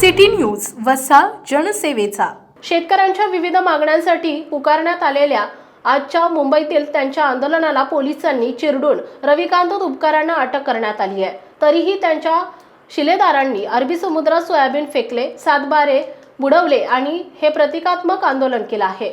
City news वसा जनसेवेचा. शेतकऱ्यांच्या विविध मागण्यांसाठी पुकारण्यात आलेल्या आजच्या मुंबईतील त्यांच्या आंदोलनाला पोलिसांनी चिरडून रविकांत तुपकरांना अटक करण्यात आली आहे. तरीही त्यांच्या शिलेदारांनी अरबी समुद्रात सोयाबीन फेकले सातबारे बुडवले आणि हे प्रतिकात्मक आंदोलन केलं आहे.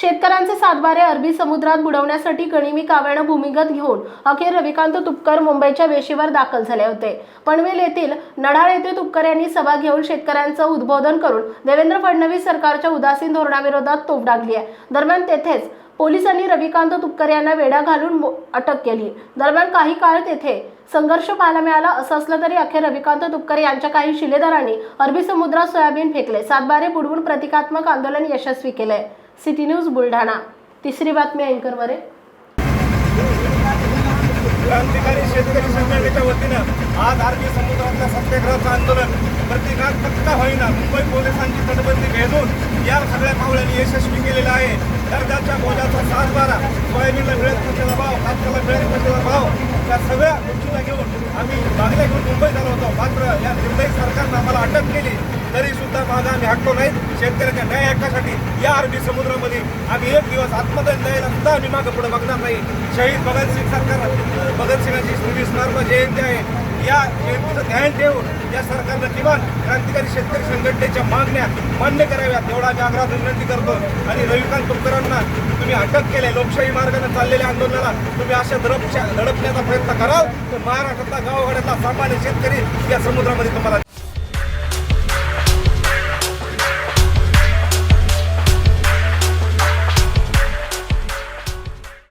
शेतकऱ्यांचे सातबारे अरबी समुद्रात बुडवण्यासाठी गनिमी काव्यानं भूमिगत घेऊन अखेर रविकांत तुपकर मुंबईच्या वेशीवर दाखल झाले होते. पनवेल येथील नडाळ येथे तुपकर यांनी सभा घेऊन शेतकऱ्यांचं उद्बोधन करून देवेंद्र फडणवीस सरकारच्या उदासीन धोरणाविरोधात तोफ डागली आहे. दरम्यान तेथेच पोलिसांनी रविकांत तुपकर यांना वेढा घालून मो- अटक केली. दरम्यान काही काळ तेथे संघर्ष पाहायला मिळाला. असं असलं तरी अखेर रविकांत तुपकर यांच्या काही शिलेदारांनी अरबी समुद्रात सोयाबीन फेकले. सातबारे बुडवून प्रतिकात्मक आंदोलन यशस्वी केलंय. City news Buldhana. तिसरी बातमी अँकरवर आहे क्रांतिकारी शेतकरी संघटनेच्या वतीनं आज आरबी समुद्रातल्या सत्याग्रहाचं आंदोलन प्रतिकात्मक पत्ता होईना. मुंबई पोलिसांची तटबंदी भेदून या सगळ्या पावलांनी यशस्वी केलेला आहे. दर्जाच्या मोलाचा सात बारा सोयाबीनला मिळत नसलेला भाव कापसाला मिळत नसलेला भाव त्या सगळ्या गोष्टीला घेऊन आम्ही मागल्या घेऊन मुंबईत आलो होतो. मात्र या निर्दयी सरकारनं आम्हाला अटक केली. तरी सुद्धा माझा आम्ही हटलो नाही शेतकऱ्याच्या न्याय हक्कासाठी या अरबी समुद्रामध्ये आम्ही एक दिवस आत्मदान द्यायला सुद्धा आम्ही मागे पुढे बघणार नाही. शहीद भगतसिंग सरकार भगतसिंगाची स्मृती स्मारक जयंती आहे. या जयंतीचं ध्यान ठेवून या सरकारनं किमान क्रांतिकारी शेतकरी संघटनेच्या मागण्या मान्य कराव्यात एवढा आम्ही आग्रह विनंती करतो. आणि रविकांत तुपकरांना तुम्ही अटक केले लोकशाही मार्गाने चाललेल्या आंदोलनाला तुम्ही अशा दडपच्या दडपण्याचा प्रयत्न कराल तर महाराष्ट्रातला गावगाड्यातला सामान्य शेतकरी या समुद्रामध्ये तुम्हाला